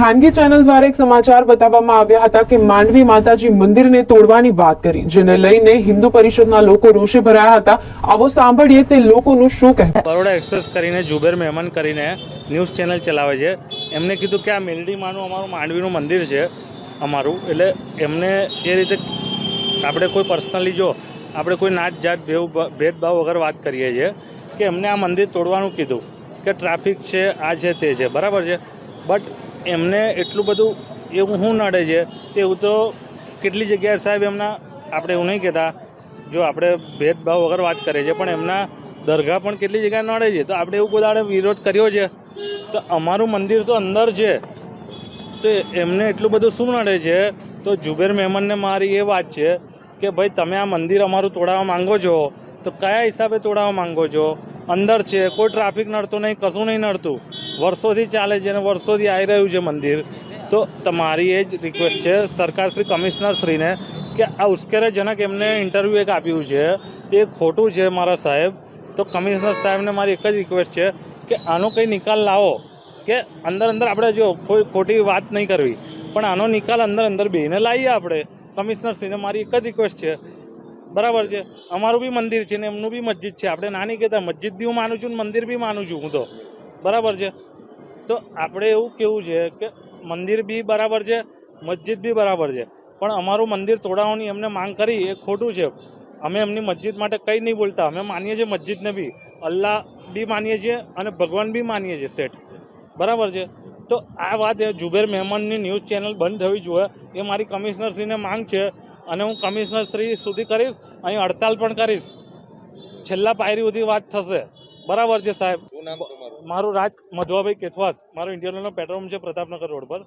ખાનગી ચેનલ દ્વારા એક સમાચાર બતાવવામાં આવ્યા હતા કે માંડવી માતાજી મંદિરને તોડવાની વાત કરી, જેને લઈને હિન્દુ પરિષદના લોકો રોષે ભરાયા હતા. આવો સાંભળીએ તે લોકોનું શું કહેવું. બરોડા એક્સપ્રેસ કરીને જુબેર મહેમાન કરીને ન્યૂઝ ચેનલ ચલાવે છે. એમને કીધું કે આ મેલડીમાંનું અમારું માંડવીનું મંદિર છે, અમારું. એટલે એમને એ રીતે આપણે કોઈ પર્સનલી જો આપણે કોઈ નાત, જાત, ભેવ, ભેદભાવ વગર વાત કરીએ છીએ કે એમને આ મંદિર તોડવાનું કીધું કે ટ્રાફિક છે, આ છે, તે છે. બરાબર છે? બટ એમને એટલું બધું એવું શું નડે છે એવું તો કેટલી જગ્યાએ સાહેબ એમના આપણે એવું નહીં કહેતા, જો આપણે ભેદભાવ વગર વાત કરીએ છીએ, પણ એમના દરગાહ પણ કેટલી જગ્યાએ નડે છે. તો આપણે એવું બધા વિરોધ કર્યો છે? તો અમારું મંદિર તો અંદર છે. તો એમને એટલું બધું શું નડે છે? તો જુબેર મહેમાનને મારી એ વાત છે કે ભાઈ, તમે આ મંદિર અમારું તોડાવવા માંગો છો? તો કયા હિસાબે તોડાવવા માંગો છો? અંદર છે, કોઈ ટ્રાફિક નડતું નહીં, કશું નહીં નડતું. વર્ષોથી ચાલે છે અને વર્ષોથી આવી રહ્યું છે મંદિર. તો તમારી એ જ રિક્વેસ્ટ છે, સરકાર શ્રી કમિશનર શ્રીને કે આ ઉશ્કેરજનક એમને ઇન્ટરવ્યૂ એક આપ્યું છે. તે ખોટું છે મારા સાહેબ. તો કમિશનર સાહેબને મારી એક જ રિક્વેસ્ટ છે કે આનો કંઈ નિકાલ લાવો. કે અંદર અંદર આપણે જો ખોટી વાત નહીં કરવી, પણ આનો નિકાલ અંદર અંદર બેને લાવીએ આપણે. કમિશનર શ્રીને મારી એક જ રિક્વેસ્ટ છે. બરાબર છે? અમારું બી મંદિર છે ને એમનું બી મસ્જિદ છે. આપણે નાની કહેતા મસ્જિદ બી હું માનું છું ને મંદિર બી માનું છું હું તો. બરાબર છે? તો આપણે એવું કેવું છે કે મંદિર બી બરાબર છે, મસ્જિદ બી બરાબર છે. પણ અમારું મંદિર તોડાવવાની એમને માંગ કરી, એ ખોટું છે. અમે એમની મસ્જિદ માટે કંઈ નહીં બોલતા. અમે માનીએ છીએ મસ્જિદને બી. અલ્લાહ બી માનીએ છીએ અને ભગવાન બી માનીએ છીએ સેઠ બરાબર છે? તો આ વાત એ જુબેર મહેમાનની ન્યૂઝ ચેનલ બંધ થવી જોઈએ. એ મારી કમિશનરશ્રીને માંગ છે અને હું કમિશનરશ્રી સુધી કરીશ, અહીં હડતાલ પણ કરીશ. છેલ્લા પાયરી સુધી વાત થશે. બરાબર છે સાહેબ? મારું રાજ મધવાભાઈ કેથવાસ મારો ઇન્ડિયનનો પેટ્રોલ છે પ્રતાપનગર રોડ પર.